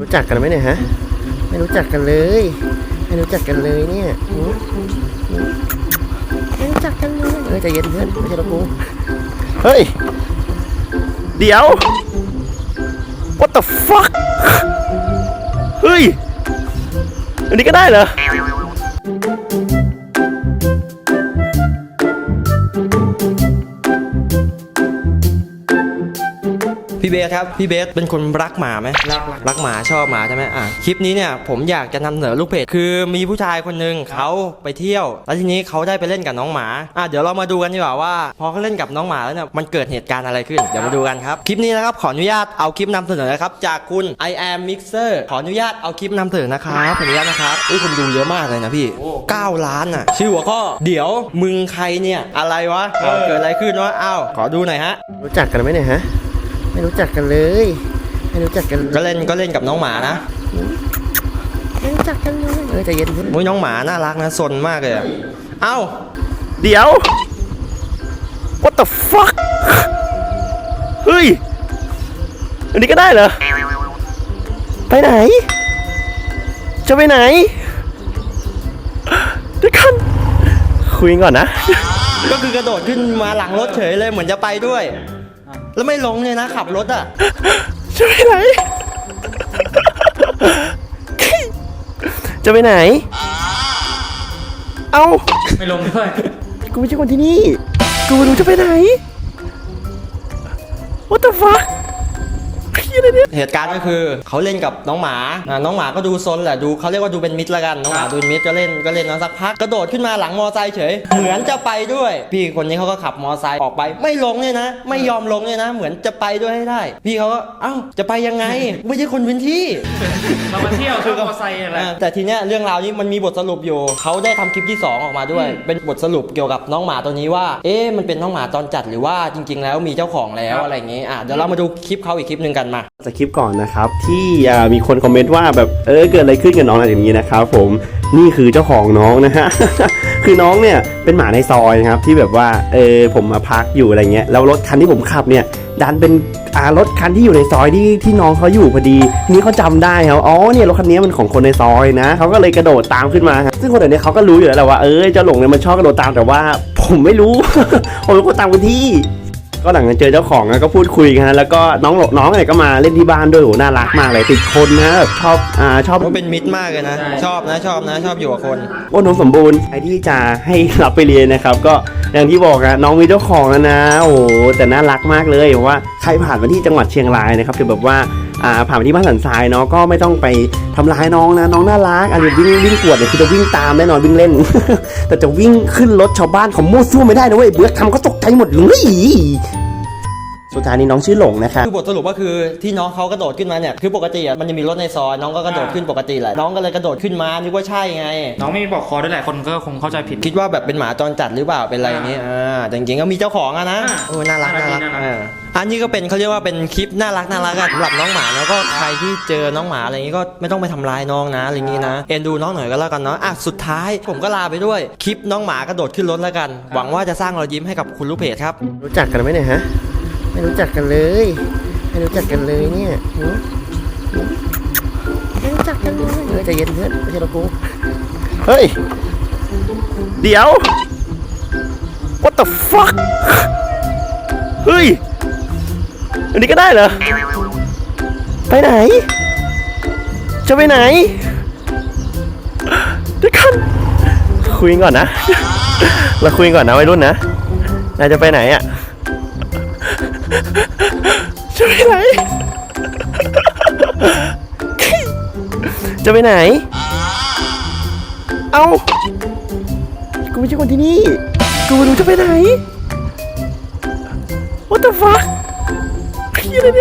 รู้จักกันไหมเนี่ยฮะ ไม่รู้จักกันเลย ไม่รู้จักกันเลยเนี่ยไม่รู้จักกันเลยเฮ้ยใจเย็นเพื่อนไม่ใช่เรากูเฮ้ย เดี๋ยว what the fuck เฮ้ย อันนี้ก็ได้เหรอ พี่เบสครับ พี่เบสเป็นคนรักหมาไหมรักรักหมาชอบหมาใช่ไหมอะคลิปนี้เนี่ยผมอยากจะนำเสนอลูกเพจคือมีผู้ชายคนหนึ่งเขาไปเที่ยว แล้วทีนี้เขาได้ไปเล่นกับน้องหมาอะเดี๋ยวเรามาดูกันดีกว่าว่า พอเขาเล่นกับน้องหมาแล้วเนี่ยมันเกิดเหตุการณ์อะไรขึ้นเดี๋ยวมาดูกันครับคลิปนี้นะครับขออนุญาตเอาคลิปนำเสนอนะครับจากคุณ I am mixer ขออนุญาตเอาคลิปนำเสนอนะครับขออนุญาตนะครับอุ้ยคนดูเยอะมากเลยนะพี่9ล้านอะชื่อหัวข้อเดี๋ยวมึงใครเนี่ยอะไรวะเอาเกิดอะไรขึ้นวะอ้าวขอดูหน่อยฮะรู้จักกันไหมเนี่ยฮะ ไม่รู้จักกันเลย ไม่รู้จักกันก็เล่นก็เล่นกับน้องหมานะไม่รู้จักกันเลยเฮ้ยใจเย็นเพื่อนมุ้ยน้องหมาน่ารักนะซนมากเลยอะเอ้าเดี๋ยว what the fuck เฮ้ยอันนี้ก็ได้เหรอไปไหน จะไปไหนเดี๋ยวกันคุยกันก่อนนะ ก็คือกระโดดขึ้นมาหลังรถเฉยเลยเหมือนจะไปด้วย แล้วไม่ลงเลยนะขับรถอะ จะไปไหน จะไปไหน เอ้าไม่ลงด้วยกูไม่ใช่คนที่นี่ กูไม่รู้จะไปไหน What the fuck เฮี ยอะไรเนี่ยเหตุการณ์ก็คือเขาเล่นกับน้องหมาอะน้องหมาก็ดูซนแหละดูเขาเรียกว่าดูเป็นมิตรละกันน้องหมาดูเป็นมิตรก็เล่นก็เล่นนะสักพักกระโดดขึ้นมาหลังมอไซค์เฉย เหมือนจะไปด้วย พี่คนนี้เขาก็ขับมอไซค์ออกไป ไม่ลงเลยนะ ไม่ยอมลงเลยนะ เหมือนจะไปด้วยให้ได้ พี่เขาก็เอ้าจะไปยังไงไม่ใช่คนพื้นที่ เรามาเที่ยวคือมอเตอร์ไซค์อะไร อ่าแต่ทีเนี้ยเรื่องราวนี้มันมีบทสรุปอยู่ เขาได้ทำคลิปที่ 2 ออกมาด้วย เป็นบทสรุปเกี่ยวกับน้องหมาตัวนี้ว่า เอ๊ะมันเป็นน้องหมาจรจัดหรือว่าจริง ๆ แล้วมีเจ้าของแล้วอะไรอย่างงี้อะเดี๋ยวเรามาดูคลิปเขาอีกคลิปหนึ่งกันมาจากคลิปก่อนนะครับที่มีคนคอมเมนต์ว่าแบบเออเกิดอะไรขึ้นกับน้องอะไรอย่างนี้นะครับผมนี่คือเจ้าของน้องนะฮะคือน้องเนี่ยเป็นหมาในซอยนะครับที่แบบว่าเออผมมาพักอยู่อะไรเงี้ยแล้วรถคันที่ผมขับเนี่ยดันเป็นอ่ารถคันที่อยู่ในซอยที่ที่น้องเขาอยู่พอดีทีนี้เขาจำได้ครับอ๋อเนี่ยรถคันนี้มันของคนในซอยนะเขาก็เลยกระโดดตามขึ้นมาครับซึ่งคนเดี๋ยวนี้เขาก็รู้อยู่แล้วแหละว่าเออเจ้าหลงเนี่ยมันชอบกระโดดตามแต่ว่า ผมไม่รู้ผมเป็ตามคนที่ ก็หลังจากเจอเจ้าของนะก็พูดคุยกันนะแล้วก็น้องหลน้องเนี่ยก็มาเล่นที่บ้านด้วยโหน่ารักมากเลยติดคนนะแบบชอบอ่าชอบเขาเป็นมิตรมากเลยนะ ชอบนะชอบนะชอบอยู่กับคน อ้วนนมสมบูรณ์ใครที่จะให้รับไปเรียนนะครับ ก็อย่างที่บอกนะน้องมีเจ้าของแล้วนะ โอ้โหแต่น่ารักมากเลยเพราะว่าใครผ่านมาที่จังหวัดเชียงรายนะครับคือแบบว่า อ่าผ่านไปที่บ้านสันทรายเนาะก็ไม่ต้องไปทำร้ายน้องนะน้องน่ารักอันนี้วิ่งวิ่งกวดเนี่ยคือจะวิ่งตามแน่นอนวิ่งเล่น แต่จะวิ่งขึ้นรถชาวบ้านของมั่วซั่วไม่ได้นะเว้ยเบือกทำก็ตกใจหมดเลย สุดท้ายนี้น้องชื่อหลงนะครับคือบทสรุปก็คือที่น้องเขากระโดดขึ้นมาเนี่ยคือปกติอะมันจะมีรถในซอยน้องก็กระโดดขึ้นปกติแหละน้องก็เลยกระโดดขึ้นมานึกว่าใช่ไง น้องไม่มีบอกคอด้วยหลายคนก็คงเข้าใจผิด คิดว่าแบบเป็นหมาจรจัดหรือเปล่าเป็นอะไรอย่างนี้อ่าแต่จริงๆก็มีเจ้าของอะนะอ่าโอ้ยน่ารักน่ารักน่ารักอ่าอันนี้ก็เป็นเขาเรียกว่าเป็นคลิปน่ารักน่ารักอะสำหรับน้องหมาแล้วก็ใครที่เจอน้องหมาอะไรอย่างนี้ก็ไม่ต้องไปทำร้ายน้องนะอะไรอย่างนี้นะเอ็นดูน้องหน่อยก็แล้วกันเนาะอะสุดท้ายผมก็ลาไปด้วยคลิปน้องหมากระโดดขึ้นรถแล้วกัน หวังว่าจะสร้างรอยยิ้มให้กับคุณลูกเพจครับ รู้จักกันไหมเนี่ยฮะ ไม่รู้จักกันเลย ไม่รู้จักกันเลยเนี่ยหือหือไม่รู้จักกันเลยเฮ้ยใจเย็นเพื่อนไม่ใช่เรากูเฮ้ย เดี๋ยว what the fuck เฮ้ย อันนี้ก็ได้เหรอ ไปไหน จะไปไหนเดี๋ยวกันคุยกันก่อนนะ เราคุยกันก่อนนะวัยรุ่นนะนายจะไปไหนอะ จะไปไหน จะไปไหน เอากูไม่ใช่คนที่นี่ กูไม่รู้จะไปไหน What the fuck อะไรเนี่ย